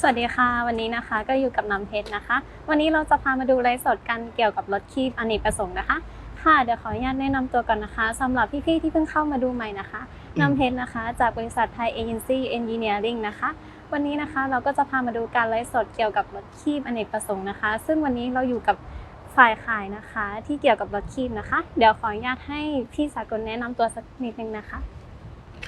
สวัสดีค่ะ วันนี้นะคะก็อยู่กับน้ำเพชรนะคะ วันนี้เราจะพามาดูไลฟ์สดกันเกี่ยวกับรถคีบอเนกประสงค์นะคะ ค่ะเดี๋ยวขออนุญาตแนะนำตัวก่อนนะคะสำหรับพี่ๆที่เพิ่งเข้ามาดูใหม่นะคะน้ำเพชรนะคะ จากบริษัทไทยเอเจนซี่เอนจิเนียริงนะคะ วันนี้นะคะเราก็จะพามาดูการไลฟ์สดเกี่ยวกับรถคีบอเนกประสงค์นะคะ ซึ่งวันนี้เราอยู่กับฝ่ายขายนะคะ ที่เกี่ยวกับรถคีบนะคะ เดี๋ยวขออนุญาตให้พี่สากลแนะนำตัวสักนิดนึงนะคะ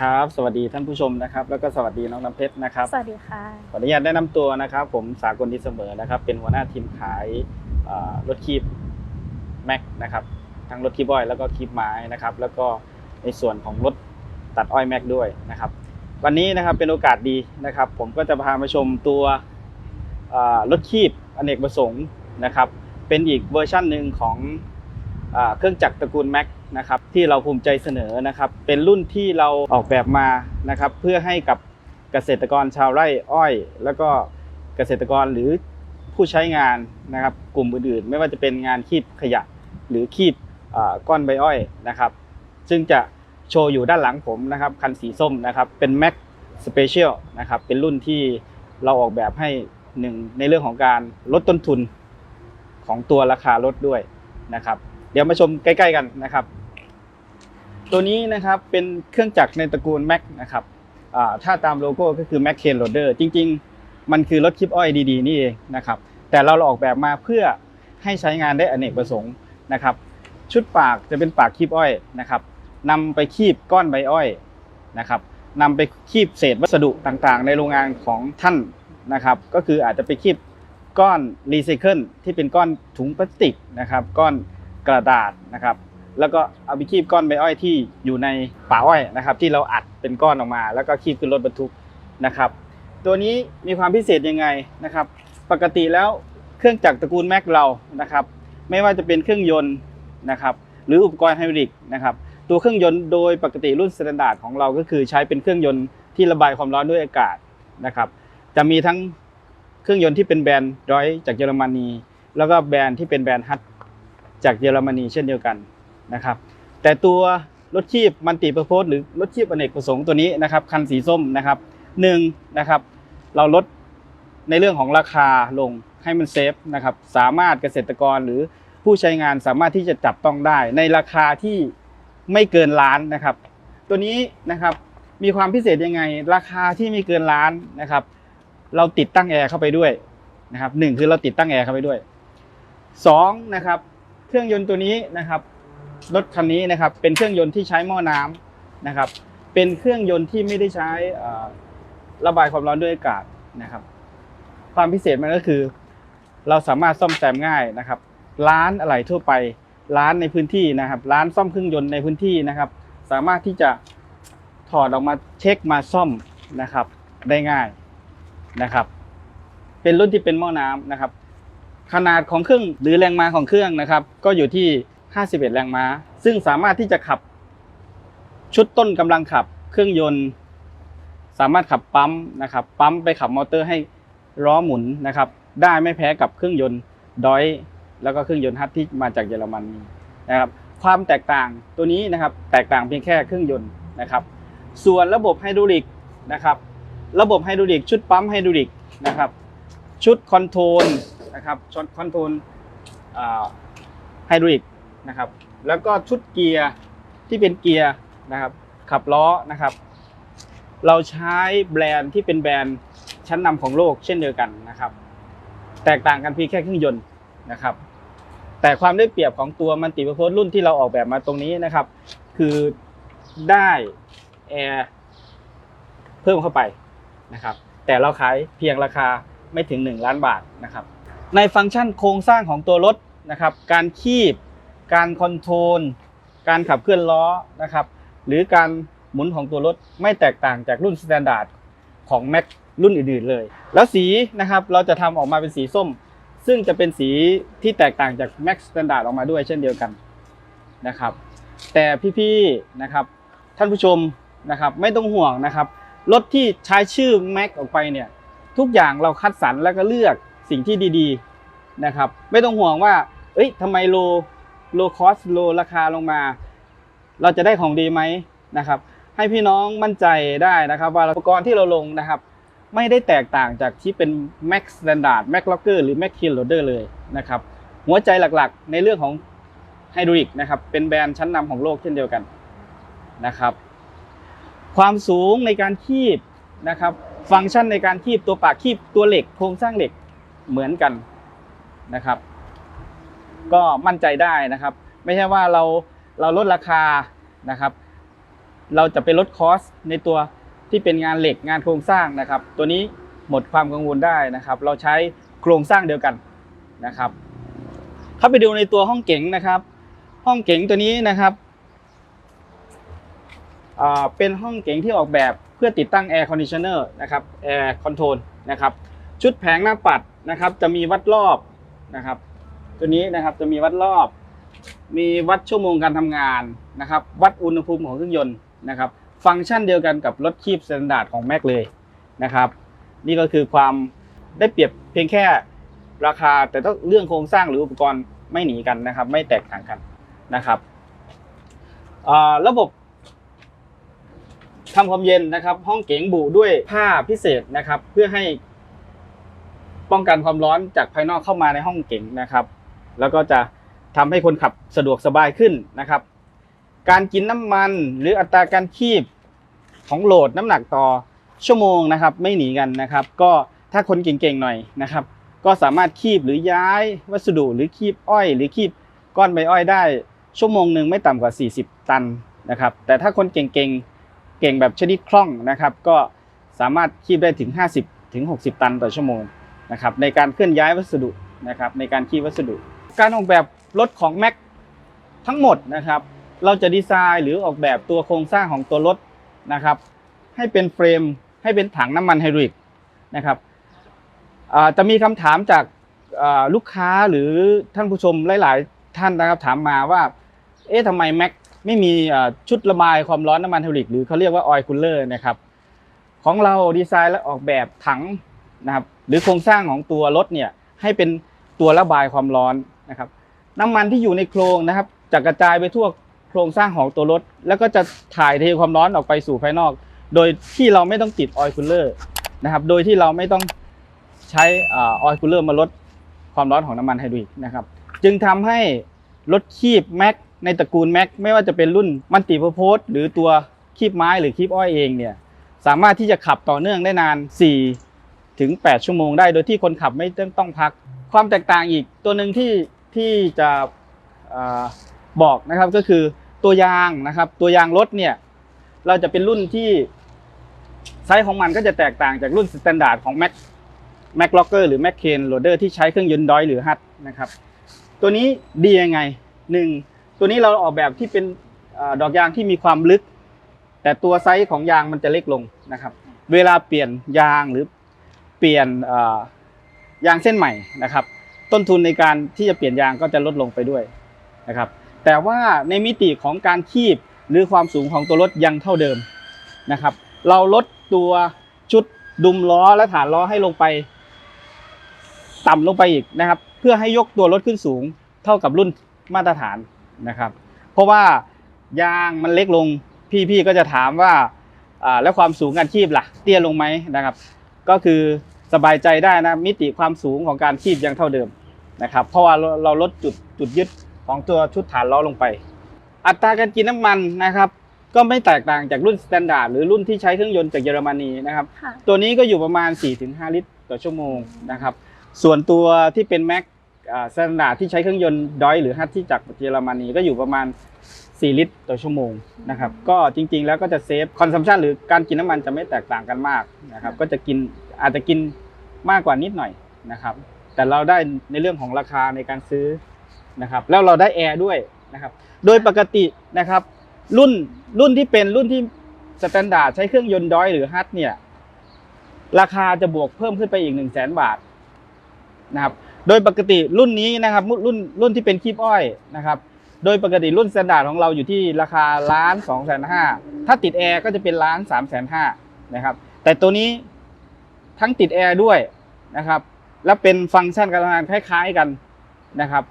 ครับ สวัสดีท่านผู้ชมนะครับ แล้วก็สวัสดีน้องน้ำเพชรนะครับ สวัสดีค่ะ ขออนุญาตแนะนำตัวนะครับ ผมสากลดีเสมอนะครับ เป็นหัวหน้าทีมขายเอ่อรถคีบแม็กนะครับ ทั้งรถคีบอ้อยแล้วก็คีบไม้นะครับ แล้วก็ในส่วนของรถตัดอ้อยแม็กด้วยนะครับ วันนี้นะครับเป็นโอกาสดีนะครับ ผมก็จะพามาชมตัวเอ่อรถคีบอเนกประสงค์นะครับ เป็นอีกเวอร์ชั่นหนึ่งของอ่าเครื่องจักรตระกูลแม็ก นะครับที่เราภูมิใจเสนอนะครับ เป็นรุ่นที่เราออกแบบมานะครับ เพื่อให้กับเกษตรกรชาวไร่อ้อย แล้วก็เกษตรกรหรือผู้ใช้งานนะครับ กลุ่มอื่นๆ ไม่ว่าจะเป็นงานคีบขยะ หรือคีบก้อนใบอ้อยนะครับ ซึ่งจะโชว์อยู่ด้านหลังผมนะครับ คันสีส้มนะครับ เป็น Mac Special นะครับ เป็นรุ่นที่เราออกแบบให้หนึ่งในเรื่องของการลดต้นทุนของตัวราคารถด้วยนะครับ เดี๋ยวมาชมใกล้ ๆ กันนะครับ ตัวนี้นะครับเป็นเครื่องจักรในตระกูล Mac นะครับถ้าตามโลโก้ก็คือ Mac Cane Loader จริง ๆ มันคือรถคลิปอ้อยดีๆ นี่เองนะครับแต่เราออกแบบมาเพื่อให้ใช้งานได้อเนกประสงค์นะครับชุดปากจะเป็นปากคีบอ้อยนะครับนำไปคีบก้อนใบอ้อยนะครับนำไปคีบเศษวัสดุต่างๆ ในโรงงานของท่านนะครับก็คืออาจจะไปคีบก้อนรีไซเคิลที่เป็นก้อนถุงพลาสติกนะครับก้อนกระดาษนะครับ แล้วก็เอาไปคีบก้อนใบอ้อยที่อยู่ในป่าอ้อยนะครับ ที่เราอัดเป็นก้อนออกมา แล้วก็คีบขึ้นรถบรรทุกนะครับ ตัวนี้มีความพิเศษยังไงนะครับ ปกติแล้วเครื่องจักรตระกูลแม็กเรานะครับ ไม่ว่าจะเป็นเครื่องยนต์นะครับหรืออุปกรณ์ไฮดริกนะครับตัวเครื่องยนต์โดยปกติรุ่นสแตนดาร์ดของเราก็คือใช้เป็นเครื่องยนต์ที่ระบายความร้อนด้วยอากาศนะครับ จะมีทั้งเครื่องยนต์ที่เป็นแบรนด์ดอยจากเยอรมนี แล้วก็แบรนด์ที่เป็นแบรนด์ฮัตจากเยอรมนีเช่นเดียวกัน นะครับ แต่ตัวรถคีบมันติประโพสหรือรถคีบอเนกประสงค์ตัวนี้นะครับคันสีส้มนะครับหนึ่งนะครับ เราลดในเรื่องของราคาลงให้มันเซฟนะครับสามารถเกษตรกรหรือผู้ใช้งานสามารถที่จะจับต้องได้ ในราคาที่ไม่เกินล้านนะครับ ตัวนี้นะครับมีความพิเศษยังไง ราคาที่ไม่เกินล้านนะครับ เราติดตั้งแอร์เข้าไปด้วยนะครับหนึ่งคือเราติดตั้งแอร์เข้าไปด้วยสองนะครับ เครื่องยนต์ตัวนี้นะครับ รถคันนี้นะครับเป็นเครื่องยนต์ที่ใช้หม้อน้ำนะครับ เป็นเครื่องยนต์ที่ไม่ได้ใช้ระบายความร้อนด้วยอากาศนะครับ ความพิเศษมันก็คือ เราสามารถซ่อมแซมง่ายนะครับ ร้านอะไหล่ทั่วไป ร้านในพื้นที่นะครับ ร้านซ่อมเครื่องยนต์ในพื้นที่นะครับ สามารถที่จะถอดออกมาเช็คมาซ่อมนะครับ ได้ง่ายนะครับ เป็นรุ่นที่เป็นหม้อน้ำนะครับ ขนาดของเครื่องหรือแรงมาของเครื่องนะครับ ก็อยู่ที่ 51 แรงม้า ซึ่งสามารถที่จะขับ ชุดต้นกำลังขับ เครื่องยนต์ สามารถขับปั๊มนะครับปั๊มไปขับมอเตอร์ให้ล้อหมุนนะครับ ได้ไม่แพ้กับเครื่องยนต์ดอยแล้วก็เครื่องยนต์ฮัตที่มาจากเยอรมนีนะครับ ความแตกต่างตัวนี้นะครับ แตกต่างเพียงแค่เครื่องยนต์นะครับ ส่วนระบบไฮดรอลิกนะครับ ระบบไฮดรอลิกชุดปั๊มไฮดรอลิกนะครับ ชุดคอนโทรลนะครับชุดคอนโทรลไฮดรอลิก นะครับ แล้วก็ชุดเกียร์ที่เป็นเกียร์นะครับ ขับล้อนะครับ เราใช้แบรนด์ที่เป็นแบรนด์ชั้นนำของโลกเช่นเดียวกันนะครับ แตกต่างกันเพียงแค่เครื่องยนต์นะครับ แต่ความได้เปรียบของตัวมันติประโพสรุ่นที่เราออกแบบมาตรงนี้นะครับ คือได้แอร์เพิ่มเข้าไปนะครับ แต่เราขายเพียงราคาไม่ถึง 1 ล้านบาทนะครับ ในฟังก์ชันโครงสร้างของตัวรถนะครับ การคีบ การคอนโทรล การขับเคลื่อนล้อนะครับ หรือการหมุนของตัวรถไม่แตกต่างจากรุ่นสแตนดาร์ดของ Mac รุ่นอื่นๆเลย แล้วสีนะครับเราจะทำออกมาเป็นสีส้ม ซึ่งจะเป็นสีที่แตกต่างจาก Max Standard ออกมาด้วยเช่นเดียวกันนะครับ แต่พี่ๆนะครับท่านผู้ชมนะครับไม่ต้องห่วงนะครับรถที่ใช้ชื่อ Max ออกไปเนี่ยทุกอย่างเราคัดสรรแล้วก็เลือกสิ่งที่ดีๆนะครับ ไม่ต้องห่วงว่า เอ้ยทำไมโล โลคอสโลราคาลงมา เราจะได้ของดีไหมนะครับ ให้พี่น้องมั่นใจได้นะครับ ว่าอุปกรณ์ที่เราลงนะครับ ไม่ได้แตกต่างจากที่เป็น Max Standard Max Locker หรือ Max Kill Loader เลยนะครับ หัวใจหลักๆ ในเรื่องของไฮดรอลิกนะครับ เป็นแบรนด์ชั้นนำของโลกเช่นเดียวกันนะครับ ความสูงในการคีบนะครับ ฟังก์ชันในการคีบตัวปากคีบตัวเหล็กโครงสร้างเหล็กเหมือนกันนะครับ ก็มั่นใจได้นะครับ ไม่ใช่ว่าเราเราลดราคานะครับ เราจะไปลดคอสในตัวที่เป็นงานเหล็กงานโครงสร้างนะครับ ตัวนี้หมดความกังวลได้นะครับ เราใช้โครงสร้างเดียวกันนะครับ เข้าไปดูในตัวห้องเก๋งนะครับ ห้องเก๋งตัวนี้นะครับเป็นห้องเก๋งที่ออกแบบเพื่อติดตั้งแอร์คอนดิชเนอร์นะครับแอร์คอนโทรลนะครับ ชุดแผงหน้าปัดนะครับ จะมีวัดรอบนะครับ ตัวนี้นะครับจะมีวัดรอบ มีวัดชั่วโมงการทำงานนะครับ วัดอุณหภูมิของเครื่องยนต์นะครับ ฟังก์ชันเดียวกันกับรถคีบสแตนดาร์ดของแม็กเลยนะครับ นี่ก็คือความได้เปรียบเพียงแค่ราคาแต่ต้องเรื่องโครงสร้างหรืออุปกรณ์ไม่หนีกันนะครับ ไม่แตกต่างกันนะครับระบบทำความเย็นนะครับ ห้องเก๋งบุด้วยผ้าพิเศษนะครับ เพื่อให้ป้องกันความร้อนจากภายนอกเข้ามาในห้องเก๋งนะครับ แล้วก็จะทำให้คนขับสะดวกสบายขึ้นนะครับ การกินน้ำมันหรืออัตราการคีบของโหลดน้ำหนักต่อชั่วโมงนะครับ ไม่หนีกันนะครับ ก็ถ้าคนเก่งๆหน่อยนะครับ ก็สามารถคีบหรือย้ายวัสดุหรือคีบอ้อย หรือคีบก้อนใบอ้อยได้ ชั่วโมงหนึ่งไม่ต่ำกว่า 40 ตันนะครับ แต่ถ้าคนเก่งๆเก่งแบบชนิดคล่องนะครับ ก็สามารถคีบได้ถึง 50 ถึง 60 ตันต่อชั่วโมงนะครับในการเคลื่อนย้ายวัสดุนะครับในการคีบวัสดุ การออกแบบรถของ Mac ทั้งหมดนะครับ เราจะดีไซน์หรือออกแบบตัวโครงสร้างของตัวรถนะครับ ให้เป็นเฟรม ให้เป็นถังน้ำมันไฮดรอลิกนะครับจะมีคำถามจากลูกค้าหรือท่านผู้ชมหลาย ๆ ท่านนะครับถามมาว่า เอ๊ะทำไมแม็กไม่มีชุดระบายความร้อนน้ำมันไฮดรอลิกหรือเขาเรียกว่าออยล์คูลเลอร์นะครับของเราดีไซน์และออกแบบถังนะครับหรือโครงสร้างของตัวรถเนี่ยให้เป็นตัวระบายความร้อน นะครับน้ำมันที่อยู่ในโครงนะครับจะกระจายไปทั่วโครงสร้างของตัวรถ แล้วก็จะถ่ายเทความร้อนออกไปสู่ภายนอก โดยที่เราไม่ต้องติดออยล์คูลเลอร์นะครับโดยที่เราไม่ต้องใช้ออยล์คูลเลอร์มาลดความร้อนของน้ำมันไฮดริกนะครับจึงทำให้รถคีบแม็กในตระกูลแม็กไม่ว่าจะเป็นรุ่นมันติพโพสหรือตัวคีบไม้หรือคีบอ้อยเองเนี่ยสามารถที่จะขับต่อเนื่องได้นาน 4 ถึง 8 ชั่วโมงได้ โดยที่คนขับไม่ต้องต้องพัก ความแตกต่างอีกตัวหนึ่งที่ที่จะอบอกนะครับก็คือตัวยางนะครับ ตัวยางรถเนี่ยเราจะเป็นรุ่นที่ไซส์ของมันก็จะแตกต่างจากรุ่นสแตนดาร์ดของ Mac Mac Locker หรือ Mac Cane Loader ที่ใช้เครื่องยนต์ดอยหรือฮัทนะครับ ตัวนี้ดียังไงหนึ่งตัวนี้เราออกแบบที่เป็นอดอกยางที่มีความลึก แต่ตัวไซส์ของยางมันจะเล็กลงนะครับ เวลาเปลี่ยนยางหรือเปลี่ยนอ่ายางเส้นใหม่นะครับ ต้นทุนในการที่จะเปลี่ยนยางก็จะลดลงไปด้วยนะครับ แต่ว่าในมิติของการคีบหรือความสูงของตัวรถยังเท่าเดิมนะครับ เราลดตัวชุดดุมล้อและฐานล้อให้ลงไป ต่ำลงไปอีกนะครับ เพื่อให้ยกตัวรถขึ้นสูงเท่ากับรุ่นมาตรฐานนะครับ เพราะว่ายางมันเล็กลงพี่ๆก็จะถามว่าอ่าแล้วความสูงการคีบล่ะ เตี้ยลงไหมนะครับ ก็คือ สบายใจได้นะมิติความสูงของการคีบยังเท่าเดิมนะครับ เพราะว่าเราเราลดจุดจุดยึดของตัวชุดฐานล้อลงไป อัตราการกินน้ำมันนะครับ ก็ไม่แตกต่างจากรุ่นสแตนดาร์ดหรือรุ่นที่ใช้เครื่องยนต์จากเยอรมนีนะครับค่ะตัวนี้ก็อยู่ประมาณ 4-5 ลิตรต่อชั่วโมงนะครับ ส่วนตัวที่เป็นแม็กสแตนดาร์ดที่ใช้เครื่องยนต์ดอยหรือฮัทที่จากเยอรมนีก็อยู่ประมาณ 4 ลิตรต่อชั่วโมงนะครับก็จริง ๆ แล้วก็จะเซฟคอนซัมชันหรือการกินน้ำมันจะไม่แตกต่างกันมากนะครับก็จะกินอาจจะกินมากกว่านิดหน่อยนะครับแต่เราได้ในเรื่องของราคาในการซื้อนะครับแล้วเราได้แอร์ด้วยนะครับโดยปกตินะครับรุ่นรุ่นที่เป็นรุ่นที่สแตนดาร์ดใช้เครื่องยนต์ดอยหรือฮัทเนี่ยราคาจะบวกเพิ่มขึ้นไปอีกหนึ่งแสนบาทนะครับโดยปกติรุ่นนี้นะครับรุ่นรุ่นที่เป็นคีบอ้อยนะครับ โดยปกติรุ่นสแตนดาร์ดของเราอยู่ที่ราคาล้านสองแสนห้าถ้าติดแอร์ก็จะเป็นล้านสามแสนห้านะครับ แต่ตัวนี้ทั้งติดแอร์ด้วยนะครับ และเป็นฟังก์ชันการทำงานคล้ายๆกันนะครับ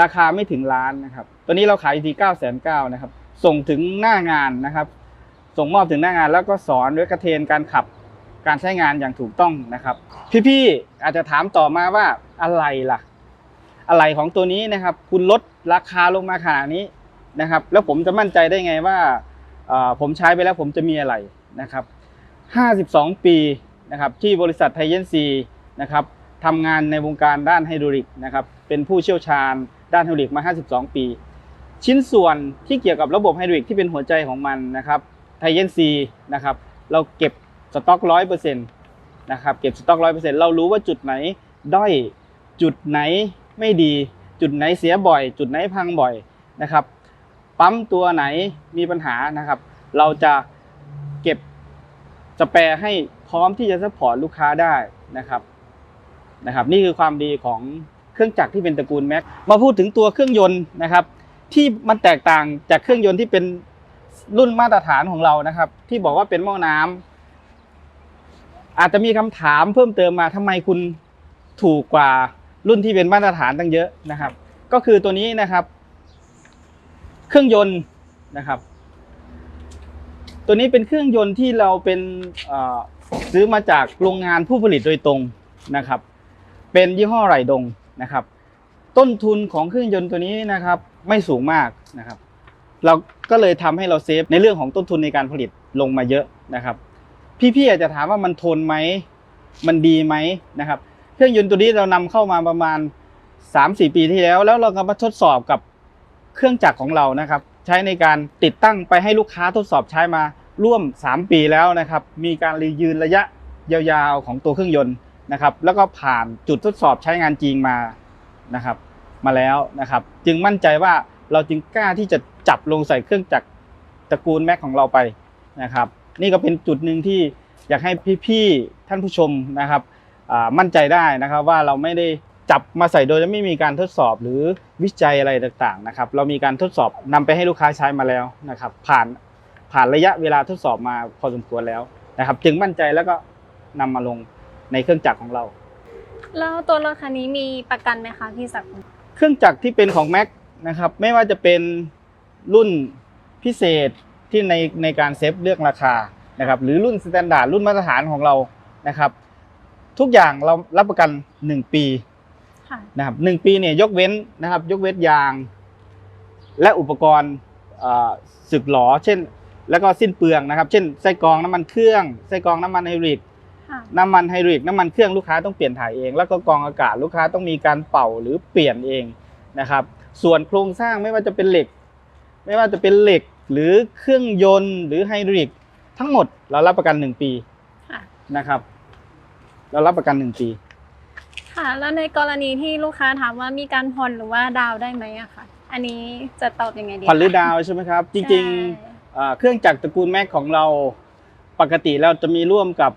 ราคาไม่ถึงล้านนะครับ ตัวนี้เราขายที่เก้าแสนเก้านะครับ ส่งถึงหน้างานนะครับ ส่งมอบถึงหน้างานแล้วก็สอนด้วยกระเทนการขับการใช้งานอย่างถูกต้องนะครับ พี่ๆอาจจะถามต่อมาว่าอะไรล่ะ อะไรของตัวนี้นะครับ คุณลดราคาลงมาขนาดนี้นะครับ แล้วผมจะมั่นใจได้ไงว่าผมใช้ไปแล้วผมจะมีอะไรนะครับ 52 ปีนะครับที่บริษัทไทเยนซีนะครับทำงานในวงการด้านไฮดรอลิกนะครับเป็นผู้เชี่ยวชาญด้านไฮดรอลิกมา 52 ปี ชิ้นส่วนที่เกี่ยวกับระบบไฮดรอลิกที่เป็นหัวใจของมันนะครับไทเยนซีนะครับเราเก็บสต็อกร้อยเปอร์เซ็นต์นะครับเก็บสต็อกร้อยเปอร์เซ็นต์เรารู้ว่าจุดไหนด้อยจุดไหน ไม่ดี จุดไหนเสียบ่อย จุดไหนพังบ่อยนะครับ ปั๊มตัวไหนมีปัญหานะครับ เราจะเก็บสแปรให้พร้อมที่จะซัพพอร์ตลูกค้าได้นะครับนะครับ นี่คือความดีของเครื่องจักรที่เป็นตระกูลแม็กมาพูดถึงตัวเครื่องยนต์นะครับ ที่มันแตกต่างจากเครื่องยนต์ที่เป็นรุ่นมาตรฐานของเรานะครับ ที่บอกว่าเป็นหม้อน้ำอาจจะมีคำถามเพิ่มเติมมาทำไมคุณถูกกว่า รุ่นที่เป็นมาตรฐานตั้งเยอะนะครับ ก็คือตัวนี้นะครับ เครื่องยนต์นะครับ ตัวนี้เป็นเครื่องยนต์ที่เราเป็นซื้อมาจากโรงงานผู้ผลิตโดยตรงนะครับ เป็นยี่ห้อไหลดงนะครับ ต้นทุนของเครื่องยนต์ตัวนี้นะครับ ไม่สูงมากนะครับ เราก็เลยทำให้เราเซฟในเรื่องของต้นทุนในการผลิตลงมาเยอะนะครับ พี่ๆอาจจะถามว่ามันทนไหมมันดีไหมนะครับ เครื่องยนต์ตัวนี้เรานำเข้ามาประมาณ 3-4 ปีที่แล้ว แล้วเราก็มาทดสอบกับเครื่องจักรของเรานะครับ ใช้ในการติดตั้งไปให้ลูกค้าทดสอบใช้มาร่วม 3 ปีแล้วนะครับ มีการรียืนระยะยาวๆของตัวเครื่องยนต์นะครับ แล้วก็ผ่านจุดทดสอบใช้งานจริงมานะครับ มาแล้วนะครับ จึงมั่นใจว่าเราจึงกล้าที่จะจับลงใส่เครื่องจักรตระกูลแม็กของเราไปนะครับ นี่ก็เป็นจุดหนึ่งที่อยากให้พี่ๆท่านผู้ชมนะครับ มั่นใจได้นะครับว่าเราไม่ได้จับมาใส่โดยไม่มีการทดสอบหรือวิจัยอะไรต่างๆนะครับ เรามีการทดสอบนำไปให้ลูกค้าใช้มาแล้วนะครับ ผ่านผ่านระยะเวลาทดสอบมาพอสมควรแล้วนะครับ จึงมั่นใจแล้วก็นำมาลงในเครื่องจักรของเรา แล้วตัวรถคันนี้มีประกันไหมคะพี่ศักดิ์เครื่องจักรที่เป็นของ Mac นะครับไม่ว่าจะเป็นรุ่นพิเศษที่ในในการเซฟเลือกราคานะครับหรือรุ่นสแตนดาร์ดรุ่นมาตรฐานของเรานะครับ ทุกอย่างเรารับประกัน 1 ปีค่ะนะครับหนึ่งปีเนี่ยยกเว้นนะครับ ยกเว้นยาง และอุปกรณ์เอ่อสึกหลอเช่น แล้วก็สิ้นเปลืองนะครับ เช่นไส้กรองน้ำมันเครื่องไส้กรองน้ำมันไฮดรอลิกค่ะน้ำมันไฮดรอลิกน้ำมันเครื่องลูกค้าต้องเปลี่ยนถ่ายเอง แล้วก็กรองอากาศลูกค้าต้องมีการเป่าหรือเปลี่ยนเองนะครับ ส่วนโครงสร้างไม่ว่าจะเป็นเหล็ก ไม่ว่าจะเป็นเหล็กหรือเครื่องยนต์หรือไฮดรอลิกทั้งหมดเรารับประกัน 1 ปีค่ะนะครับ เรารับประกัน1ปี ค่ะ แล้วในกรณีที่ลูกค้าถามว่ามีการผ่อนหรือว่าดาวน์ได้ไหมอะค่ะ อันนี้จะตอบยังไงดีผ่อนหรือคะดาวน์ใช่ไหมครับ จริงใช่ๆอ่าเครื่องจักรตระกูลแม็กของเราปกติเราจะมีร่วมกับ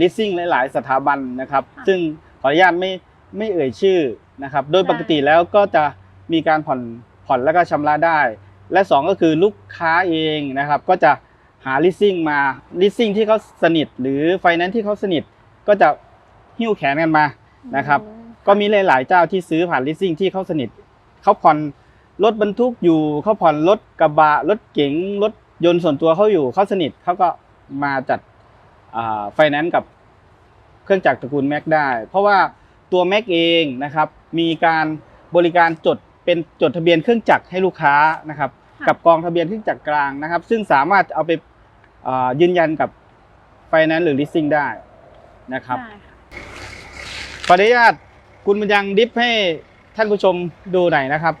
ลิสซิ่งหลาย ๆ สถาบันนะครับ ซึ่งขออนุญาตไม่ไม่เอ่ยชื่อนะครับ โดยปกติแล้วก็จะมีการผ่อนผ่อนแล้วก็ชำระได้ และสองก็คือลูกค้าเองนะครับ ก็จะหาลิสซิ่งมาลิสซิ่งที่เขาสนิท หรือไฟแนนซ์ที่เขาสนิทก็จะ หิ้วแขนกันมานะครับอืมก็มีหลาย ๆ เจ้าที่ซื้อผ่านลิสซิ่งที่เขาสนิทเขาผ่อนรถบรรทุกอยู่เขาผ่อนรถกระบะรถเก๋งรถยนต์ส่วนตัวเขาอยู่เขาสนิทเขาก็มาจัดไฟแนนซ์กับเครื่องจักรตระกูลแม็กได้ เพราะว่าตัวแม็กเองนะครับ มีการบริการจดเป็นจดทะเบียนเครื่องจักรให้ลูกค้านะครับค่ะกับกองทะเบียนเครื่องจักรกลางนะครับ ซึ่งสามารถเอาไปอ่ายืนยันกับไฟแนนซ์หรือลิสซิ่งได้นะครับได้ค่ะข ออนุญาตคุณบุญยังดิฟให้ท่านผู้ชมดูหน่อยนะครับ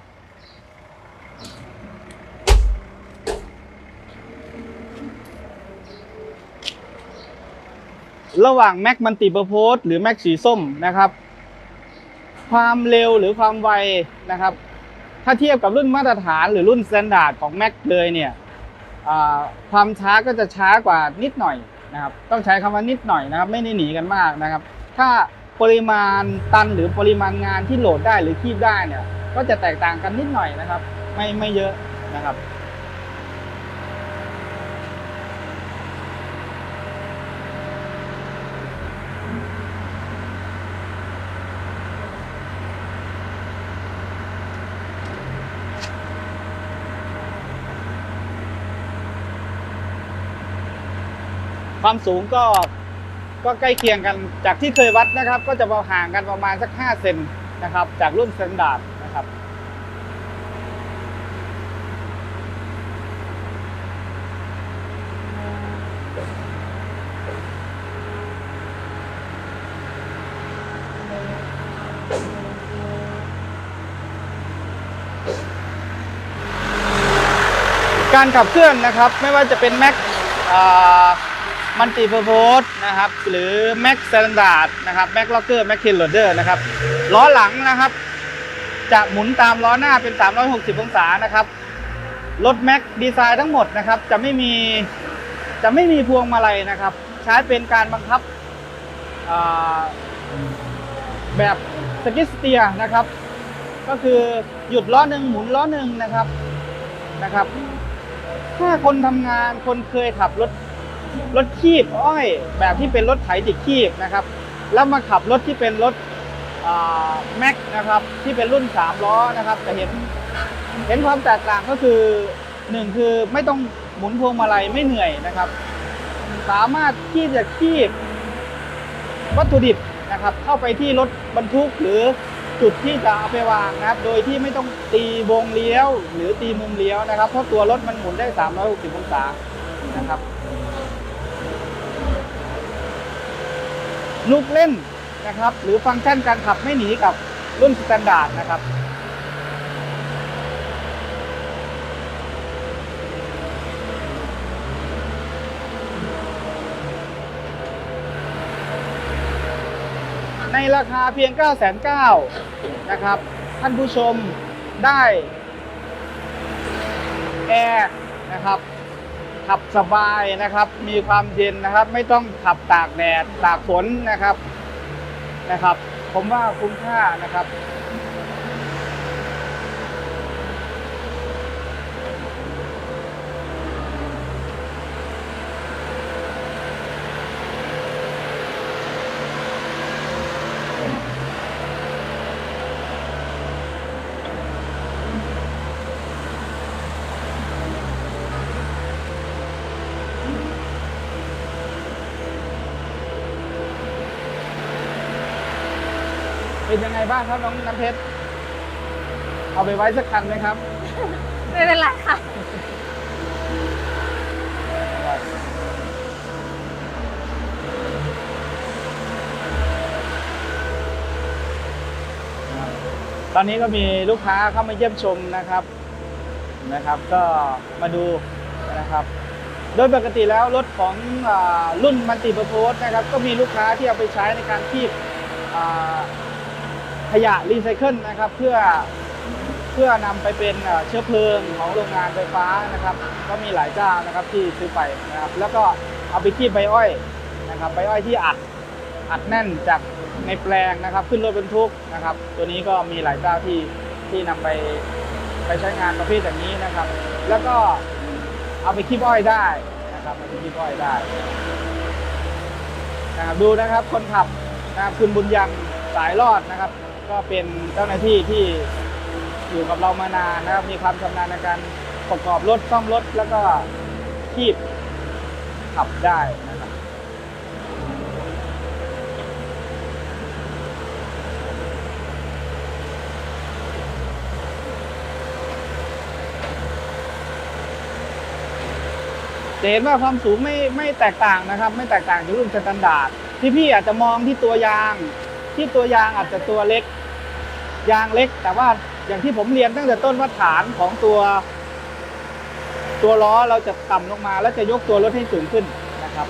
ระหว่างแม็กมันติเ r อร์โพสหรือแม็กสีส้มนะครับ ความเร็วหรือความไวนะครับ ถ้าเทียบกับรุ่นมาตรฐานหรือรุ่นสแตนดาร์ดของแม็กเลยเนี่ยความช้าก็จะช้ากว่านิดหน่อยนะครับ ต้องใช้คำว่านิดหน่อยนะครับ ไม่ได้หนีกันมากนะครับ ถ้า ปริมาณตันหรือปริมาณงานที่โหลดได้หรือคีบได้เนี่ย ก็จะแตกต่างกันนิดหน่อยนะครับ ไม่ไม่เยอะนะครับความสูงก็ ก็ใกล้เคียงกันจากที่เคยวัดนะครับ ก็จะห่างกันประมาณสัก 5 เซนนะครับ จากรุ่นสแตนดาร์ดนะครับการขับเคลื่อนนะครับ ไม่ว่าจะเป็นแม็ก มันติเพอร์โพสนะครับหรือแม็กสแตนดาร์ดนะครับแม็กล็อกเกอร์แม็กคินโรเดอร์นะครับล้อหลังนะครับ จะหมุนตามล้อหน้าเป็น 360 องศานะครับรถแม็กดีไซน์ทั้งหมดนะครับจะไม่มีจะไม่มีพวงมาลัยนะครับ ใช้เป็นการบังคับแบบสกิสเตียนะครับ ก็คือหยุดล้อหนึ่งหมุนล้อหนึ่งนะครับนะครับ ถ้าคนทำงานคนเคยขับรถ รถคีบอ้อยแบบที่เป็นรถไถติดคีบนะครับ แล้วมาขับรถที่เป็นรถแม็กนะครับที่เป็นรุ่น 3 ล้อนะครับจะเห็นเห็นความแตกต่างก็คือหนึ่งคือไม่ต้องหมุนพวงมาลัยไม่เหนื่อยนะครับ สามารถที่จะคีบวัตถุดิบนะครับเข้าไปที่รถบรรทุกหรือจุดที่จะเอาไปวางนะครับ โดยที่ไม่ต้องตีวงเลี้ยว หรือตีมุมเลี้ยวนะครับ เพราะตัวรถมันหมุนได้ 360 องศานะครับ ลูกเล่นนะครับ หรือฟังก์ชันการขับไม่หนีกับรุ่นสแตนดาร์ดนะครับในราคาเพียง 9 9 0 0 0นะครับ ท่านผู้ชมได้ แอร์นะครับ ขับสบายนะครับ มีความเย็นนะครับ ไม่ต้องขับตากแดดตากฝนนะครับนะครับ ผมว่าคุ้มค่านะครับ เป็นยังไงบ้างครับน้องน้ำเพชร เอาไปไว้สักคันไหมครับ ไม่เป็นไรค่ะ ตอนนี้ก็มีลูกค้าเข้ามาเยี่ยมชมนะครับนะครับ ก็มาดูนะครับโดยปกติแล้วรถของอารุ่นมันติประโพสนะครับ ก็มีลูกค้าที่เอาไปใช้ในการคีบอ่า ขยะรีไซเคิลนะครับเพื่อเพื่อนำไปเป็นเชื้อเพลิงของโรงงานไฟฟ้านะครับ ก็มีหลายเจ้านะครับที่ซื้อไปนะครับ แล้วก็เอาไปคีบใบอ้อยนะครับใบอ้อยที่อัดอัดแน่นจากในแปลงนะครับ ขึ้นรถบรรทุกนะครับ ตัวนี้ก็มีหลายเจ้าที่ที่นำไปไปใช้งานประเภทอย่างนี้นะครับ แล้วก็เอาไปคีบอ้อยได้นะครับเอาไปคีบอ้อยได้นะครับดูนะครับคนขับนะครับคุณบุญยังสายรอดนะครับ ก็เป็นเจ้าหน้าที่ที่อยู่กับเรามานานนะครับ มีความชำนาญในการประกอบรถซ่อมรถแล้วก็คีบขับได้นะครับจะเห็นว่าความสูงไม่ไม่แตกต่างนะครับ ไม่แตกต่างจากรุ่นสแตนดาร์ดพี่ๆอาจจะมองที่ตัวยาง ที่ตัวยางอาจจะตัวเล็ก ยางเล็ก แต่ว่าอย่างที่ผมเรียนตั้งแต่ต้นว่าฐานของตัว ตัวล้อเราจะต่ำลงมา แล้วจะยกตัวรถให้สูงขึ้นนะครับ